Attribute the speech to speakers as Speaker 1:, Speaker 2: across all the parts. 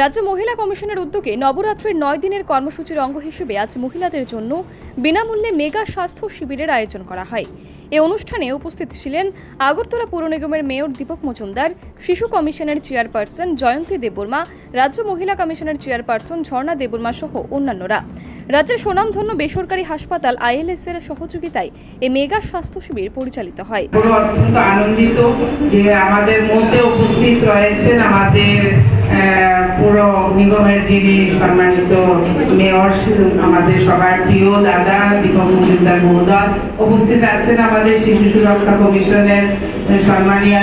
Speaker 1: রাজ্য মহিলা কমিশনের উদ্যোগে নবরাত্রির নয় দিনের কর্মসূচির অঙ্গ হিসেবে আজ মহিলাদের জন্য বিনামূল্যে মেগা স্বাস্থ্য শিবিরের আয়োজন করা হয়। এই অনুষ্ঠানে উপস্থিত ছিলেন আগরতলা পৌর নিগমের মেয়র দীপক মজুমদার, শিশু কমিশনের চেয়ারপারসন জয়ন্তী দেববর্মা, রাজ্য মহিলা কমিশনের চেয়ারপারসন ঝর্ণা দেববর্মা সহ অন্যান্যরা। রাজ্যের সুনামধন্য বেসরকারি হাসপাতাল আইএলএস এর সহযোগিতায় এই মেগা স্বাস্থ্য শিবির পরিচালিত হয়।
Speaker 2: অত্যন্ত আনন্দিত যে আমাদের মধ্যে উপস্থিত রয়েছেন আমাদের পুরো নিগমের যিনি সম্মানিত মেয়র, আমাদের সবার প্রিয় দাদা দীপক মজুমদার মহোদয় উপস্থিত আছেন আমাদের শিশু সুরক্ষা কমিশনের সম্মানীয়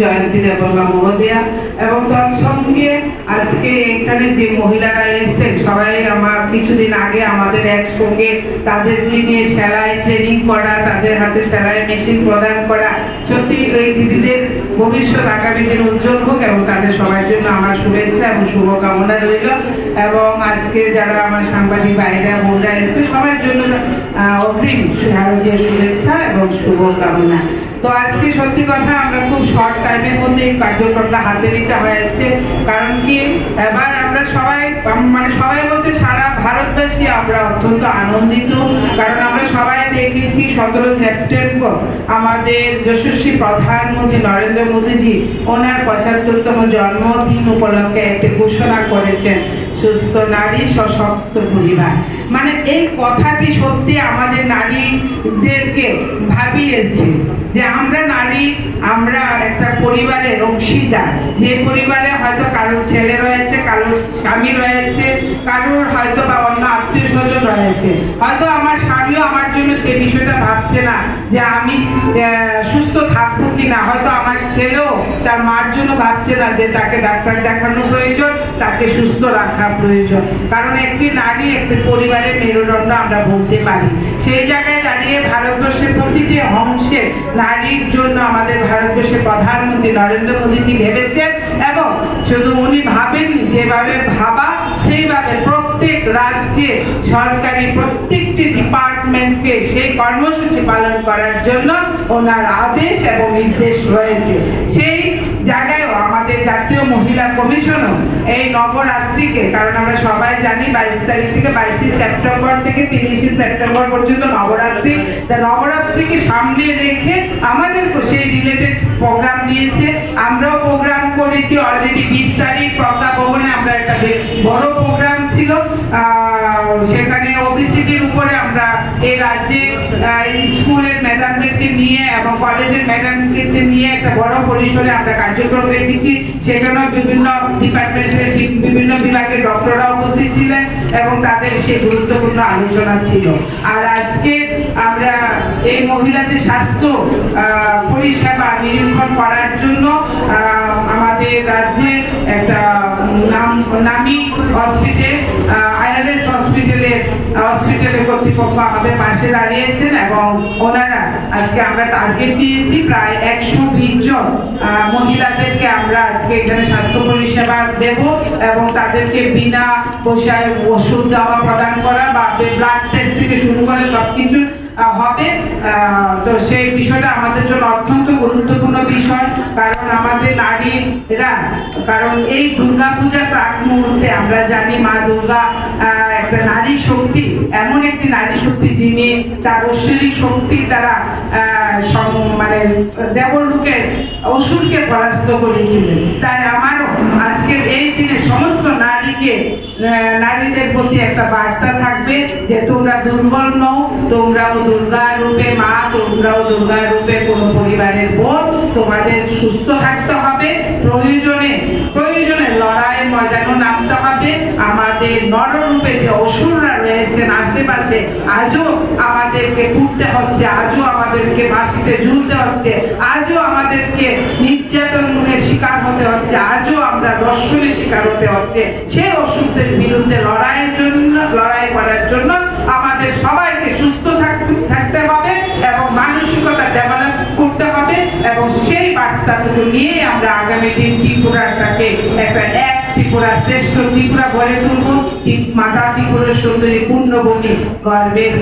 Speaker 2: জয়ন্তী দেবর্মা মহোদয়া এবং তার সঙ্গে আজকে এখানে যে মহিলারা এসেছেন, সবাই আমার কিছুদিন আগে আমাদের একসঙ্গে তাদেরকে নিয়ে সেলাই ট্রেনিং করা, তাদের হাতে সেলাই মেশিন প্রদান করা। সত্যি, এই দিদিদের ভবিষ্যৎ আগামী দিন উজ্জ্বল হোক এবং তাদের সবার জন্য আমার শুভেচ্ছা এবং শুভকামনা রইল। এবং আজকে যারা আমার সাংবাদিক বাইরা বোনরা এসেছে, সবার জন্য অগ্রিম শারদীয় শুভেচ্ছা এবং শুভকামনা। তো আজকে সত্যি কথা, আমরা খুব শর্ট টাইমের মধ্যে এই কার্যক্রমটা হাতে নিতে হয়েছে। কারণ কি, এবার আমরা সবাই মানে সবাই বলতে সারা ভারতবাসী আমরা অত্যন্ত আনন্দিত। কারণ আমরা সবাই দেখেছি, সতেরো সেপ্টেম্বর আমাদের যশস্বী প্রধানমন্ত্রী নরেন্দ্র মোদীজি, ওনার পঁচাত্তরতম জন্মদিন উপলক্ষে একটি ঘোষণা করেছেন, সুস্থ নারী সশক্ত পরিবার। মানে এই কথাটি সত্যি আমাদের নারীদেরকে ভাবিয়েছে যে আমরা নারী, আমরা একটা পরিবারের অংশীদার। যে পরিবারে হয়তো কারোর ছেলে রয়েছে, কারোর স্বামী রয়েছে, কারোর হয়তো বা অন্য আত্মীয় স্বজন রয়েছে। হয়তো আমার স্বামীও আমার জন্য সেই বিষয়টা ভাবছে না যে আমি সুস্থ থাকব কি না হয়তো আমার ছেলেও তার মার জন্য ভাবছে না যে তাকে ডাক্তার দেখানো প্রয়োজন, তাকে সুস্থ রাখা প্রয়োজন। কারণ একটি নারী, একটি পরিবারের মেরুদণ্ড আমরা বলতে পারি। সেই জায়গায় দাঁড়িয়ে ভারতবর্ষের প্রতিটি অংশে নারীর জন্য আমাদের ভারতবর্ষের প্রধানমন্ত্রী নরেন্দ্র মোদীজি ভেবেছেন এবং শুধু উনি ভাবেননি যেভাবে ভাবা, সেইভাবে প্রত্যেক রাজ্যে সরকারি প্রত্যেকটি ডিপার্টমেন্টকে সেই কর্মসূচি পালন করার জন্য ওনার আদেশ এবং নির্দেশ রয়েছে। সেই জায়গায়ও জাতীয় মহিলা কমিশনও এই নবরাত্রিকে, কারণ আমরা সবাই জানি বাইশ তারিখ থেকে বাইশে সেপ্টেম্বর থেকে তিরিশে সেপ্টেম্বর পর্যন্ত নবরাত্রি। তা নবরাত্রিকে সামনে রেখে আমাদের সেই রিলেটেড প্রোগ্রাম নিয়েছে আমরাও প্রোগ্রাম করেছি অলরেডি বিশ তারিখ প্রজ্ঞা ভবনে আমরা একটা বড় প্রোগ্রাম ছিল। সেখানে ওবিসিটির উপরে আমরা এই রাজ্যে নিয়ে এবং কলেজের ম্যাডামদেরকে নিয়ে একটা বড় পরিসরে আমরা কার্যক্রম রেখেছি। সেখানেও বিভিন্ন ডিপার্টমেন্টের বিভিন্ন বিভাগের ডক্টররা উপস্থিত ছিলেন এবং তাদের সেই গুরুত্বপূর্ণ আলোচনা ছিল। আর আজকে আমরা এই মহিলাদের স্বাস্থ্য পরিষেবা নিরীক্ষণ করার জন্য আমাদের রাজ্যে একটা নাম হসপিটাল আইআরএস হসপিটালের হসপিটালের কর্তৃপক্ষ আমাদের পাশে দাঁড়িয়েছেন এবং ওনারা আজকে আমরা টার্গেট দিয়েছি প্রায় একশো বিশ জন। মহিলাদেরকে আমরা আজকে এখানে স্বাস্থ্য পরিষেবা দেব এবং তাদেরকে বিনা পয়সায় ওষুধ, দেওয়া প্রদান করা বা ব্লাড টেস্ট থেকে শুরু করে সব কিছু হবে। তো সেই বিষয়টা আমাদের জন্য অত্যন্ত গুরুত্বপূর্ণ বিষয়, কারণ আমাদের নারীরা, কারণ এই দুর্গা পূজার প্রাক মুহূর্তে আমরা জানি মা দুর্গা একটা নারী শক্তি, এমন একটি নারী শক্তি যিনি তার ঐশ্বরিক শক্তি সম- মানে দেবলোকে অসুরকে পরাস্ত করেছিলেন। তাই আমারও আজকের এই দিনে সমস্ত নারীকে নারীদের প্রতি একটা বার্তা থাকবে যে তোমরা দুর্বল নও, তোমরাও দুর্গা রূপে মা, তোমরাও দুর্গা রূপে কোনো পরিবারের বোন, তোমাদের সুস্থ থাকতে হবে, প্রয়োজনে প্রয়োজনে লড়াই ময়দানও নামতে হবে, আমাদের নররূপে যে অসুররা রয়েছেন আশেপাশে আজও আমাদেরকে ঘুরতে হচ্ছে, আজও আমাদেরকে ফাঁসিতে ঝুলতে হচ্ছে, আজও আমাদেরকে নির্যাতনের শিকার হতে হচ্ছে, আজও আমরা দর্শনের শিকার হতে হচ্ছে। সেই অসুরদের বিরুদ্ধে লড়াইয়ের জন্য, লড়াই করার জন্য আমাদের সবাইকে সুস্থ থাক- থাকতে হবে এবং মানসিকতা ডেভেলপ করতে হবে এবং সেই বার্তাটুকু নিয়ে আমরা আগামী দিন ত্রিপুরাটাকে একটা এক ত্রিপুরা শ্রেষ্ঠ ত্রিপুরা গড়ে তুলব। মাতা ত্রিপুরের সুন্দরী পূর্ণভূমি গর্বের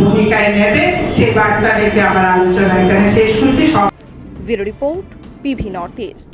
Speaker 2: ভূমিকায় নেবে। সেই বার্তা রেখে আমার আলোচনা এখানে শেষ করছি।
Speaker 1: Bureau report PV North East.